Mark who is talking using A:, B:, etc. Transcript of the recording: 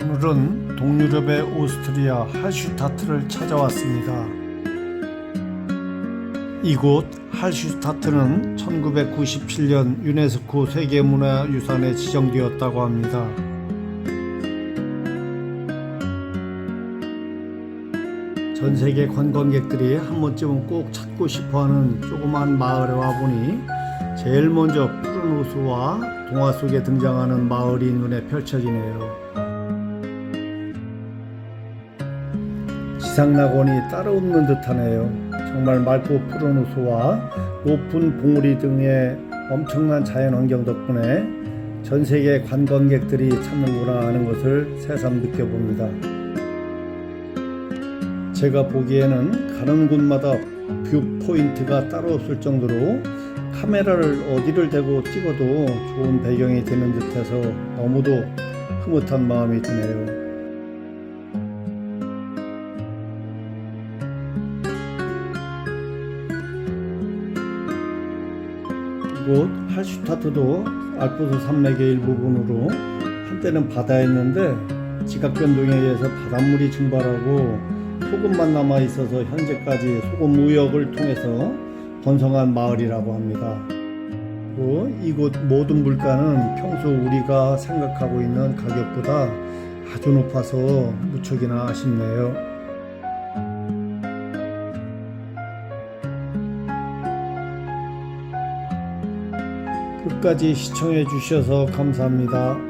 A: 오늘은 동유럽의 오스트리아 할슈타트를 찾아왔습니다. 이곳 할슈타트는 1997년 유네스코 세계문화유산에 지정되었다고 합니다. 전 세계 관광객들이 한 번쯤은 꼭 찾고 싶어하는 조그만 마을에 와보니 제일 먼저 푸른 호수와 동화 속에 등장하는 마을이 눈에 펼쳐지네요. 지상낙원이 따로 없는 듯하네요. 정말 맑고 푸른 호수와 높은 봉우리 등의 엄청난 자연환경 덕분에 전 세계 관광객들이 찾는구나 하는 것을 새삼 느껴봅니다. 제가 보기에는 가는 곳마다 뷰 포인트가 따로 없을 정도로 카메라를 어디를 대고 찍어도 좋은 배경이 되는 듯해서 너무도 흐뭇한 마음이 드네요. 이곳 할슈타트도 알프스 산맥의 일부분으로 한때는 바다였는데 지각 변동에 의해서 바닷물이 증발하고 소금만 남아 있어서 현재까지 소금 무역을 통해서 번성한 마을이라고 합니다. 그리고 이곳 모든 물가는 평소 우리가 생각하고 있는 가격보다 아주 높아서 무척이나 아쉽네요. 끝까지 시청해 주셔서 감사합니다.